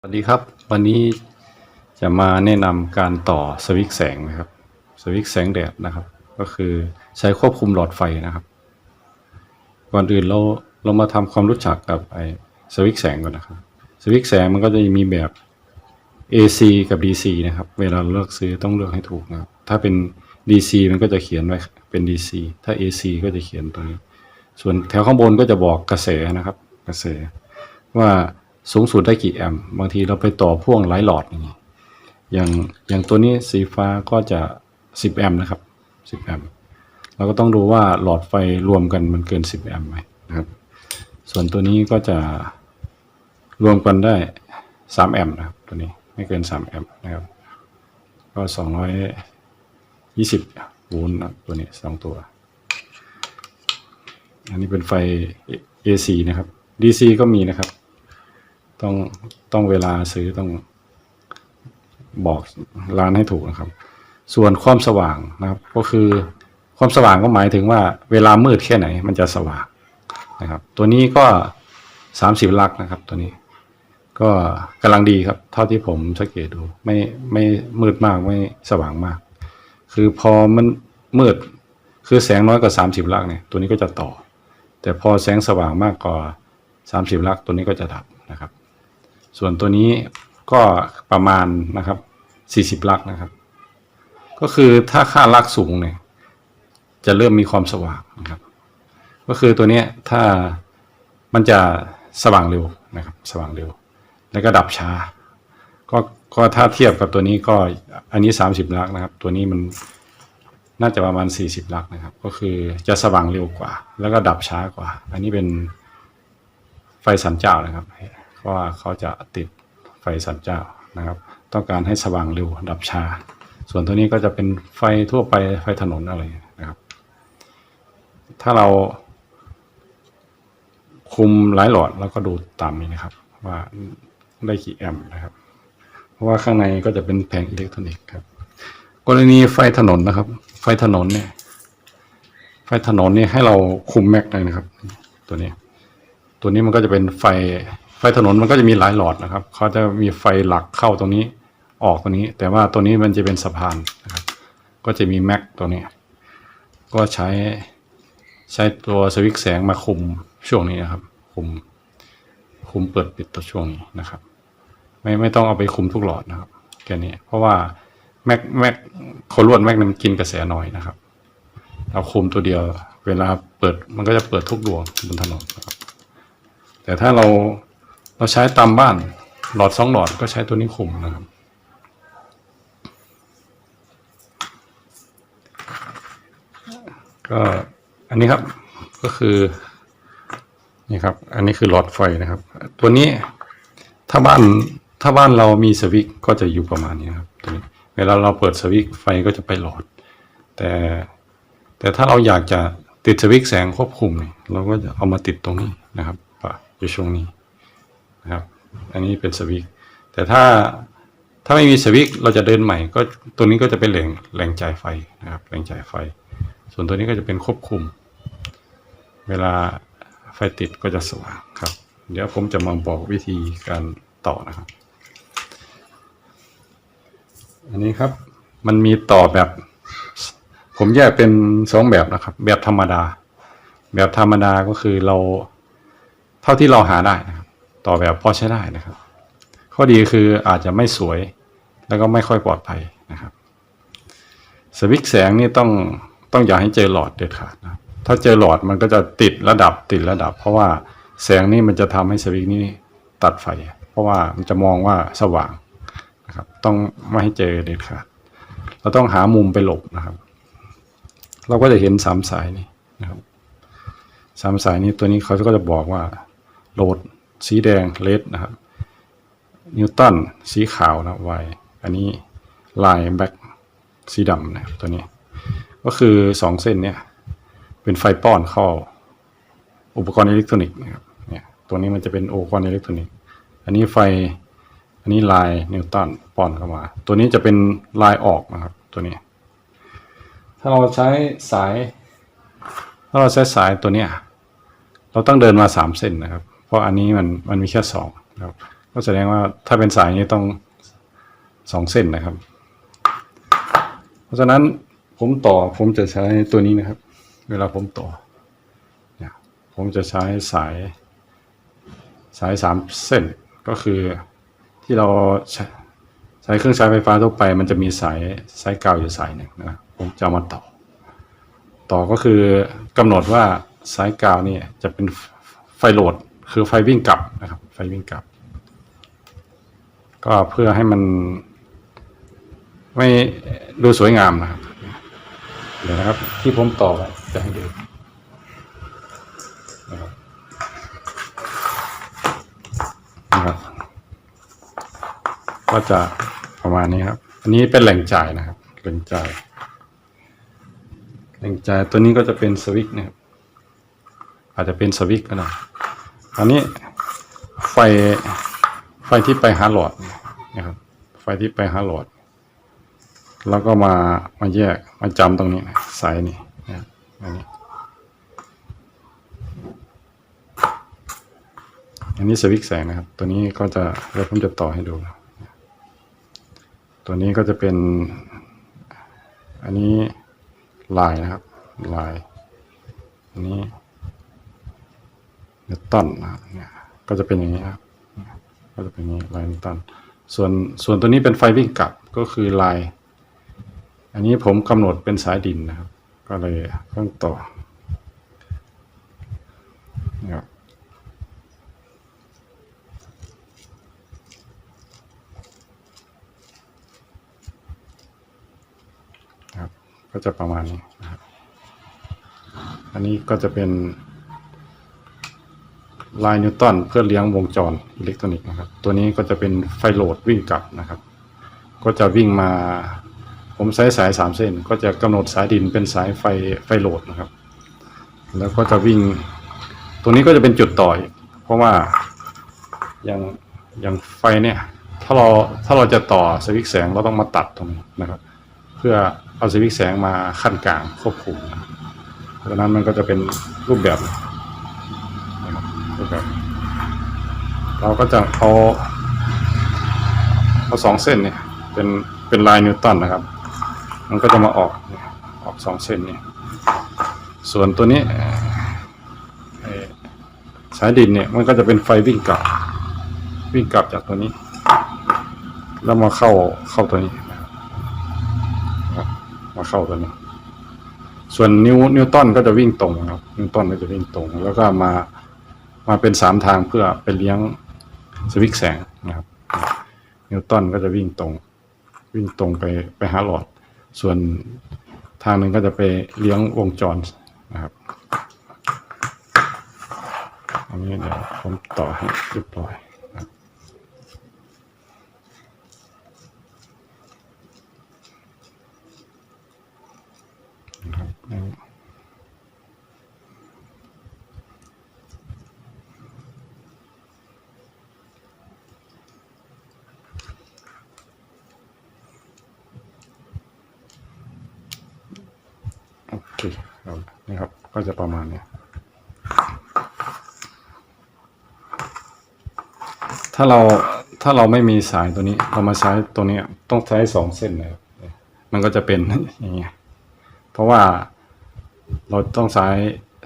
สวัสดีครับ วันนี้จะมาแนะนำการต่อสวิตแสงนะครับสวิตแสงแดดนะครับ ก็คือใช้ควบคุมหลอดไฟนะครับ ก่อนอื่นเราเรามาทำความรู้จักกับไอ้สวิตแสงก่อนนะครับสวิตแสงมันก็จะมีแบบ AC กับ DC นะครับ เวลาเลือกซื้อต้องเลือกให้ถูกนะครับถ้าเป็น DC มันก็จะเขียนไว้เป็น DC ถ้า AC ก็จะเขียนตัวนี้ ส่วนแถวข้างบนก็จะบอกกระแสนะครับ กระแสว่า สูงสุดได้กี่แอมป์บางทีเราไปต่อพ่วงหลายหลอดอย่างนี้อย่างอย่างตัวนี้สีฟ้าก็จะ 10 แอมป์นะครับ 10 แอมป์เราก็ต้องดูว่าหลอดไฟรวมกันมันเกิน 10 แอมป์ไหมนะครับ ส่วนตัวนี้ก็จะรวมกันได้ 3 แอมป์นะครับตัวนี้ไม่เกิน 3 แอมป์นะครับ ก็ 220 โวลต์นะตัวนี้สองตัว อันนี้เป็นไฟ AC นะครับ DC ก็มีนะครับ ต้องต้องเวลาซื้อต้องบอกร้านให้ถูกนะครับ ส่วนความสว่างนะครับ ก็คือความสว่างก็หมายถึงว่าเวลามืดแค่ไหน มันจะสว่างนะครับ ตัวนี้ก็สามสิบลักนะครับ ตัวนี้ ก็กำลังดีครับ เท่าที่ผมสังเกตดู ไม่ไม่มืดมากไม่สว่างมาก คือพอมันมืดคือแสงน้อยกว่าสามสิบลักเนี่ยตัวนี้ก็จะต่อ แต่พอแสงสว่างมากกว่าสามสิบลักตัวนี้ก็จะดับนะครับ ส่วนตัวนี้ก็ประมาณนะครับสี่สิบลักนะครับ ก็คือถ้าค่าลักสูงเนี่ย จะเริ่มมีความสว่างนะครับ ก็คือตัวนี้ถ้ามันจะสว่างเร็วนะครับ สว่างเร็ว แล้วก็ดับช้า ก็ก็ถ้าเทียบกับตัวนี้ก็อันนี้สามสิบลักนะครับ ตัวนี้มันน่าจะประมาณสี่สิบลักนะครับ ก็คือจะสว่างเร็วกว่า แล้วก็ดับช้ากว่า อันนี้เป็นไฟสันเจ้านะครับ เพราะว่าเขาจะติดไฟสันเจ้านะครับ ต้องการให้สว่างเร็วดับช้าส่วนตัวนี้ก็จะเป็นไฟทั่วไปไฟถนนอะไรนะครับ ถ้าเราคุมหลายหลอดแล้วก็ดูตามนี้นะครับ ว่าได้กี่แอมป์นะครับ เพราะว่าข้างในก็จะเป็นแผงอิเล็กทรอนิกส์ครับ กรณีไฟถนนนะครับ ไฟถนนเนี่ย ไฟถนนนี่ให้เราคุมแม็กเลยนะครับ ตัวนี้ ตัวนี้มันก็จะเป็นไฟ ไฟถนนมันก็จะมีหลายหลอดนะครับเขาจะมีไฟหลักเข้าตรงนี้ออกตรงนี้ แต่ว่าตัวนี้มันจะเป็นสะพานนะครับ ก็จะมีแม็กตัวนี้ ก็ใช้ใช้ตัวสวิตช์แสงมาคุมช่วงนี้นะครับ คุมคุมเปิดปิดตัวช่วงนี้นะครับ ไม่ไม่ต้องเอาไปคุมทุกหลอดนะครับแค่นี้เพราะว่าแม็กแม็กโคลวดแม็กมันกินกระแสน้อยนะครับ เราคุมตัวเดียว เวลาเปิดมันก็จะเปิดทุกดวงบนถนนแต่ถ้าเรา เราใช้ตามบ้านหลอดสองหลอดก็ใช้ตัวนี้คุมนะครับ ก็อันนี้ครับก็คือนี่ครับ อันนี้คือหลอดไฟนะครับ ตัวนี้ถ้าบ้านถ้าบ้านเรามีสวิตก็จะอยู่ประมาณนี้ครับตัวนี้เวลาเราเปิดสวิตไฟก็จะไปหลอด แต่แต่ถ้าเราอยากจะติดสวิตแสงควบคุมเนี่ยเราก็จะเอามาติดตรงนี้นะครับอยู่ช่วงนี้ นะครับ อันนี้เป็นสวิตช์แต่ถ้าถ้าไม่มีสวิตช์เราจะเดินใหม่ก็ตัวนี้ก็จะเป็นแหล่งแหล่งจ่ายไฟนะครับแหล่งจ่ายไฟ ส่วนตัวนี้ก็จะเป็นควบคุม เวลาไฟติดก็จะสว่างครับ เดี๋ยวผมจะมาบอกวิธีการต่อนะครับ อันนี้ครับมันมีต่อแบบ ผมแยกเป็นสองแบบนะครับ แบบธรรมดา แบบธรรมดาก็คือเราเท่าที่เราหาได้นะครับ ต่อแบบพอใช้ได้นะครับ ข้อดีคืออาจจะไม่สวย แล้วก็ไม่ค่อยปลอดภัยนะครับสวิตช์แสงนี่ต้องต้องอย่าให้เจอหลอดเด็ดขาดนะถ้าเจอหลอดมันก็จะติดระดับติดระดับ เพราะว่าแสงนี่มันจะทำให้สวิตช์นี่ตัดไฟ เพราะว่ามันจะมองว่าสว่างนะครับ ต้องไม่ให้เจอเด็ดขาดเราต้องหามุมไปหลบนะครับ เราก็จะเห็นสามสายนี่นะครับสามสายนี้ตัวนี้เขาก็จะบอกว่าโหลด สีแดงเลดนะครับนิวตันสีขาวนะไวอันนี้ลายแบ็กสีดำนะครับตัวนี้ ก็คือสองเส้นเนี่ยเป็นไฟป้อนเข้าอุปกรณ์อิเล็กทรอนิกส์นะครับเนี่ยตัวนี้มันจะเป็นอุปกรณ์อิเล็กทรอนิกส์อันนี้ไฟอันนี้ลายนิวตันป้อนเข้ามา ตัวนี้จะเป็นลายออกนะครับตัวนี้ ถ้าเราใช้สาย ถ้าเราใช้สายตัวเนี้ยเราต้องเดินมาสามเส้นนะครับ เพราะอันนี้มันมันมีแค่สองครับ ก็แสดงว่าถ้าเป็นสายนี้ต้องสองเส้นนะครับ เพราะฉะนั้นผมต่อผมจะใช้ตัวนี้นะครับ เวลาผมต่อเนี่ยผมจะใช้สาย สายสามเส้นก็คือที่เราใช้ใช้เครื่องใช้ไฟฟ้าทั่วไป มันจะมีสายสายกาวอยู่สายหนึ่งนะผมจะมาต่อ ต่อก็คือกำหนดว่าสายกาวนี่จะเป็นไฟโหลด คือไฟวิ่งกลับนะครับ ไฟวิ่งกลับ ก็เพื่อให้มัน ไม่ดูสวยงามนะครับ เดี๋ยวนะครับ ที่ผมต่อจะให้ดูนะครับนะครับ ก็จะประมาณนี้ครับ อันนี้เป็นแหล่งจ่ายนะครับแหล่งจ่ายแหล่งจ่ายตัวนี้ก็จะเป็นสวิตช์นะครับ อาจจะเป็นสวิตช์ก็ได้ อันนี้ไฟไฟที่ไปหาหลอดนะครับ ไฟที่ไปหาหลอด แล้วก็มามาแยกมาจำตรงนี้สายนี่นะอันนี้อันนี้สวิตแสงนะครับ ตัวนี้ก็จะเดี๋ยวผมจะต่อให้ดู ตัวนี้ก็จะเป็น อันนี้ลายนะครับลาย อันนี้ นิวตันนะครับเนี่ยก็จะเป็นอย่างนี้ครับก็จะเป็นอย่างนี้ลายนิวตันส่วนส่วนตัวนี้เป็นไฟวิ่งกลับก็คือลาย อันนี้ผมกำหนดเป็นสายดินนะครับ ก็เลยต้องต่อนะครับครับก็จะประมาณนี้นะครับ อันนี้ก็จะเป็น ลายนิวตันเพื่อเลี้ยงวงจรอิเล็กทรอนิกส์นะครับ ตัวนี้ก็จะเป็นไฟโหลดวิ่งกลับนะครับ ก็จะวิ่งมา ผมใช้สายสามเส้น ก็จะกำหนดสายดินเป็นสายไฟไฟโหลดนะครับ แล้วก็จะวิ่งตัวนี้ก็จะเป็นจุดต่ออีกเพราะว่าอย่างอย่างไฟเนี่ย ถ้าเราถ้าเราจะต่อสวิตช์แสงเราต้องมาตัดตรงนี้นะครับ เพื่อเอาสวิตช์แสงมาขั้นกลางควบคุมเพราะฉะนั้นมันก็จะเป็นรูปแบบ ครับ เราก็จะเอาเอาสองเส้นเนี่ยเป็นเป็นลายนิวตันนะครับ มันก็จะมาออกออกสองเส้นเนี่ยส่วนตัวนี้สายดินเนี่ยมันก็จะเป็นไฟวิ่งกลับ วิ่งกลับจากตัวนี้ แล้วมาเข้าเข้าตัวนี้มาเข้าตัวนี้ ส่วนนิวนิวตันก็จะวิ่งตรงนะครับนิวตันก็จะวิ่งตรง แล้วก็มา มาเป็นสามทางเพื่อไปเลี้ยงสวิตช์แสงนะครับ นิวตันก็จะวิ่งตรง วิ่งตรงไปไปหาหลอด ส่วนทางหนึ่งก็จะไปเลี้ยงวงจรนะครับอันนี้เดี๋ยวผมต่อให้เรียบร้อยนะครับ นะครับอันนี้โอเคครับนี่ครับ ก็จะประมาณนี้ถ้าเราถ้าเราไม่มีสายตัวนี้ เรามาใช้ตัวนี้ต้องใช้สองเส้นนะครับมันก็จะเป็นอย่างเงี้ยเพราะว่าเราต้องใช้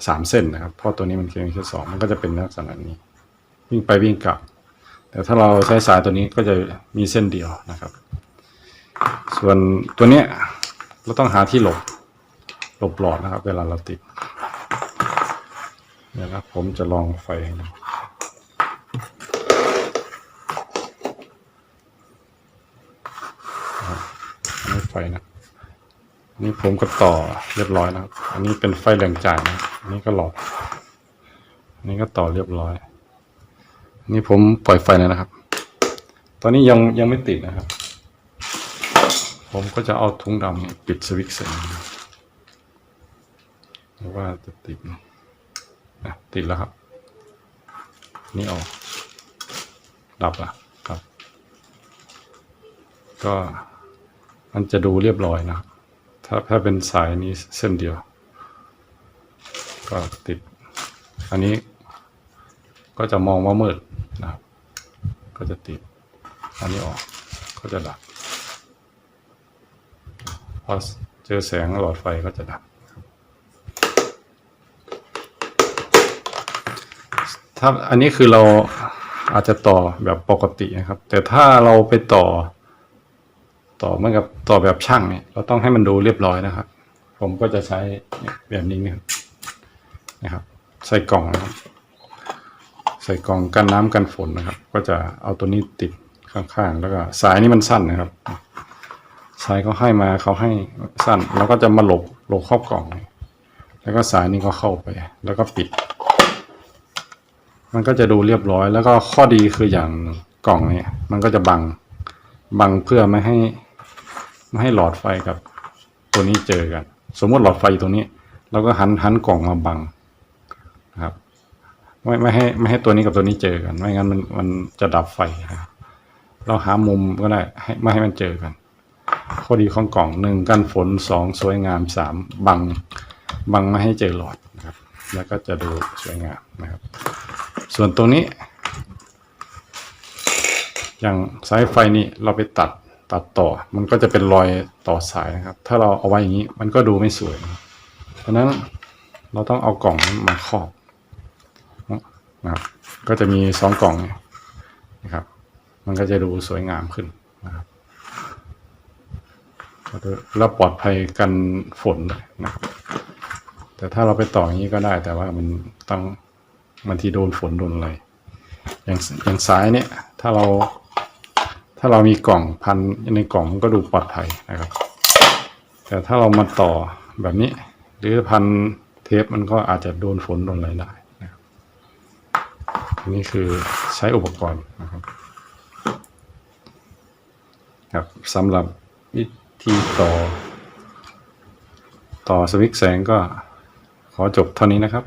สามเส้นนะครับ เพราะตัวนี้มันเพียงแค่สองมันก็จะเป็นลักษณะนี้ วิ่งไปวิ่งกลับ แต่ถ้าเราใช้สายตัวนี้ก็จะมีเส้นเดียวนะครับ ส่วนตัวเนี้ยเราต้องหาที่หลบ ลบหลอดนะครับ เวลาเราติดเนี่ยนะผมจะลองไฟให้ดูนะครับอันนี้ไฟนะนนี้ผมก็ต่อเรียบร้อยนะครับ อันนี้เป็นไฟแรงจ่ายนะอันนี้ก็หลอดอันนี้ก็ต่อเรียบร้อยนนี้ผมปล่อยไฟแล้วนะครับ ตอนนี้ยังยังไม่ติดนะครับ ผมก็จะเอาถุงดำปิดสวิตช์เสร็จ หรือว่าจะติดนะอะติดแล้วครับ นี่ออก ดับอะครับ ก็มันจะดูเรียบร้อยนะถ้าถ้าเป็นสายนี้เส้นเดียว ก็ติด อันนี้ก็จะมองว่ามืดนะครับ ก็จะติด อันนี้ออก ก็จะดับ พอเจอแสงหลอดไฟก็จะดับ ถ้าอันนี้คือเราอาจจะต่อแบบปกตินะครับ แต่ถ้าเราไปต่อ ต่อเหมือนกับต่อแบบช่างเนี่ย เราต้องให้มันดูเรียบร้อยนะครับ ผมก็จะใช้แบบนี้เนี่ยนะครับ ใส่กล่องนะครับ ใส่กล่องกันน้ำกันฝนนะครับ ก็จะเอาตัวนี้ติดข้างๆ แล้วก็สายนี้มันสั้นนะครับ สายเขาให้มาเขาให้สั้นเราก็จะมาหลบหลบเข้ากล่อง แล้วก็สายนี้ก็เข้าไป แล้วก็ปิด มันก็จะดูเรียบร้อยแล้วก็ข้อดีคืออย่างกล่องเนี่ย มันก็จะบังบังเพื่อไม่ให้ไม่ให้หลอดไฟกับตัวนี้เจอกัน สมมติหลอดไฟตรงนี้เราก็หันหันกล่องมาบังนะครับไม่ไม่ให้ไม่ให้ตัวนี้กับตัวนี้เจอกัน ไม่งั้นมันมันจะดับไฟนะครับเราหามุมก็ได้ให้ไม่ให้มันเจอกัน ข้อดีของกล่องหนึ่งกันฝนสองสวยงามสามบังบังไม่ให้เจอหลอดนะครับ แล้วก็จะดูสวยงามนะครับ ส่วนตรงนี้ อย่างสายไฟนี่เราไปตัดตัดต่อ มันก็จะเป็นรอยต่อสายนะครับ ถ้าเราเอาไว้อย่างนี้มันก็ดูไม่สวยเพราะนั้นเราต้องเอากล่องมาครอบนะครับ ก็จะมีสองกล่องนะครับ มันก็จะดูสวยงามขึ้นนะครับแล้วปลอดภัยกันฝนนะครับแต่ถ้าเราไปต่ออย่างนี้ก็ได้ แต่ว่ามันต้อง บางทีโดนฝนโดนอะไรอย่างอย่างสายเนี่ย ถ้าเรา ถ้าเรามีกล่องพันในกล่องมันก็ดูปลอดภัยนะครับ แต่ถ้าเรามาต่อแบบนี้ หรือพันเทปมันก็อาจจะโดนฝนโดนอะไรได้นะครับอันนี้คือใช้อุปกรณ์นะครับครับสำหรับวิธีต่อ ต่อสวิตช์แสงก็ขอจบเท่านี้นะครับ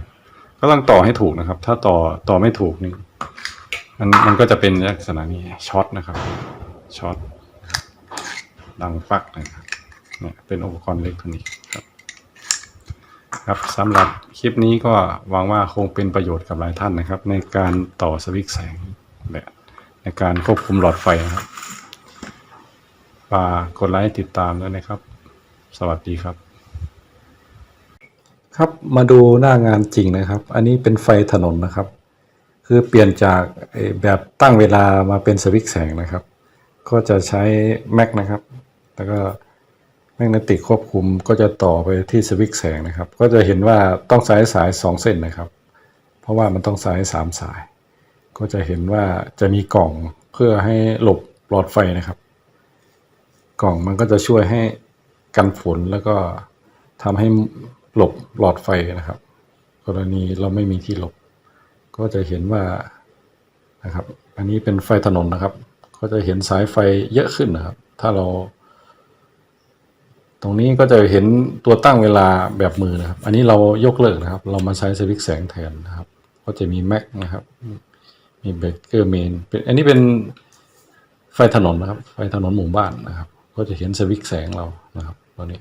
ก็ต้องต่อให้ถูกนะครับ ถ้าต่อต่อไม่ถูกนี่มันมันก็จะเป็นลักษณะนี้ช็อตนะครับช็อตดังปักนะครับเนี่ยเป็นอุปกรณ์อิเล็กทรอนิกส์ครับ ครับสำหรับคลิปนี้ก็หวังว่าคงเป็นประโยชน์กับหลายท่านนะครับ ในการต่อสวิตแสงแบบในการควบคุมหลอดไฟนะครับฝากกดไลค์ติดตามด้วยนะครับ สวัสดีครับ ครับมาดูหน้างานจริงนะครับ อันนี้เป็นไฟถนนนะครับ คือเปลี่ยนจากแบบตั้งเวลามาเป็นสวิตช์แสงนะครับ ก็จะใช้แม็กนะครับ แล้วก็แมกเนติกควบคุมก็จะต่อไปที่สวิตช์แสงนะครับ ก็จะเห็นว่าต้องสายสายสองเส้นนะครับ เพราะว่ามันต้องสายสามสาย ก็จะเห็นว่าจะมีกล่องเพื่อให้หลบหลอดไฟนะครับ กล่องมันก็จะช่วยให้กันฝนแล้วก็ทำให้ หลบหลอดไฟนะครับ กรณีเราไม่มีที่หลบ ก็จะเห็นว่านะครับ อันนี้เป็นไฟถนนนะครับ ก็จะเห็นสายไฟเยอะขึ้นนะครับ ถ้าเรา ตรงนี้ก็จะเห็นตัวตั้งเวลาแบบมือนะครับ อันนี้เรายกเลิกนะครับ เรามาใช้สวิตช์แสงแทนนะครับ ก็จะมีแม็กนะครับ มีเบเกอร์เมนเป็นอันนี้เป็นไฟถนนนะครับ ไฟถนนหมู่บ้านนะครับ ก็จะเห็นสวิตช์แสงเรานะครับตัวนี้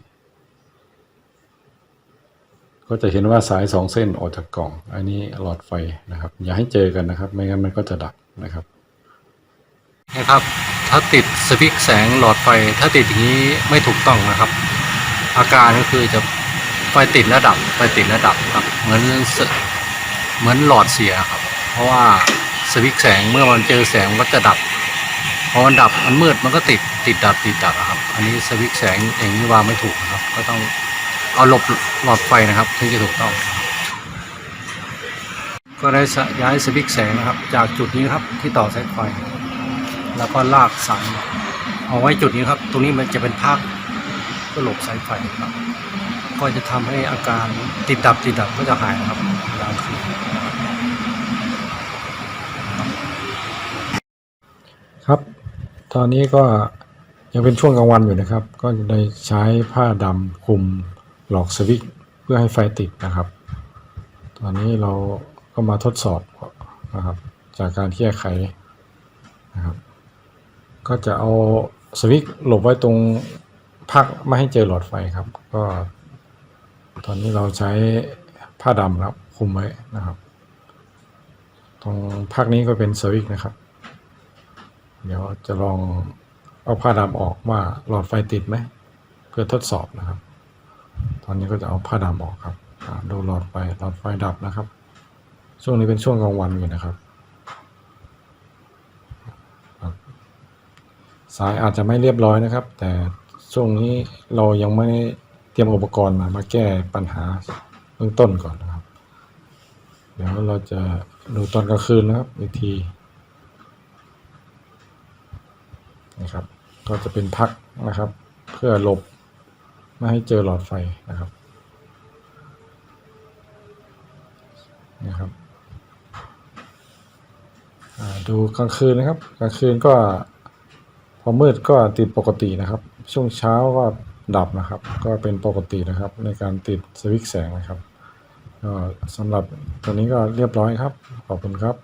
ก็จะเห็นว่าสายสองเส้นออกจากกล่อง อันนี้หลอดไฟนะครับ อย่าให้เจอกันนะครับ ไม่งั้นมันก็จะดับนะครับนะครับ ถ้าติดสวิตช์แสงหลอดไฟ ถ้าติดอย่างนี้ไม่ถูกต้องนะครับ อาการก็คือจะไฟติดแล้วดับไฟติดแล้วดับครับ เหมือนเหมือนหลอดเสียครับ เพราะว่าสวิตช์แสงเมื่อมันเจอแสงมันก็จะดับพอมันดับมันมืดมันก็ติดติดดับติดดับครับ อันนี้สวิตช์แสงเองนี่วางไม่ถูกนะครับ ก็ต้อง เอาหลบหลอดไฟนะครับถึงจะถูกต้อง ก็ได้ย้ายสวิตช์แสงนะครับ จากจุดนี้ครับที่ต่อสายไฟ แล้วก็ลากสายเอาไว้จุดนี้ครับ ตรงนี้มันจะเป็นภาคเพื่อหลบสายไฟครับ ก็จะทำให้อาการติดดับติดดับก็จะหายนะครับยาวขึ้นครับ ตอนนี้ก็ยังเป็นช่วงกลางวันอยู่นะครับ ก็ได้ใช้ผ้าดำคลุม หลอกสวิตช์เพื่อให้ไฟติดนะครับ ตอนนี้เราก็มาทดสอบนะครับ จากการแก้ไขนะครับ ก็จะเอาสวิตช์หลบไว้ตรงพักไม่ให้เจอหลอดไฟครับ ก็ ตอนนี้เราใช้ผ้าดำครับคุมไว้นะครับ ตรงภาคนี้ก็เป็นสวิตช์นะครับ เดี๋ยวจะลองเอาผ้าดำออกว่าหลอดไฟติดไหม เพื่อทดสอบนะครับ ตอนนี้ก็จะเอาผ้าดำออกครับดูหลอดไฟหลอดไฟดับนะครับ ช่วงนี้เป็นช่วงกลางวันอยู่นะครับสายอาจจะไม่เรียบร้อยนะครับ แต่ช่วงนี้เรายังไม่เตรียมอุปกรณ์มามาแก้ปัญหาเบื้องต้นก่อนนะครับ เดี๋ยวเราจะดูตอนกลางคืนนะครับวิธีนะครับ ก็จะเป็นพักนะครับ เพื่อหลบ ไม่ให้เจอหลอดไฟนะครับนะครับดูกลางคืนนะครับกลางคืนก็พอมืดก็ติดปกตินะครับ ช่วงเช้าก็ดับนะครับ ก็เป็นปกตินะครับ ในการติดสวิตช์แสงนะครับก็สำหรับตัวนี้ก็เรียบร้อยครับ ขอบคุณครับ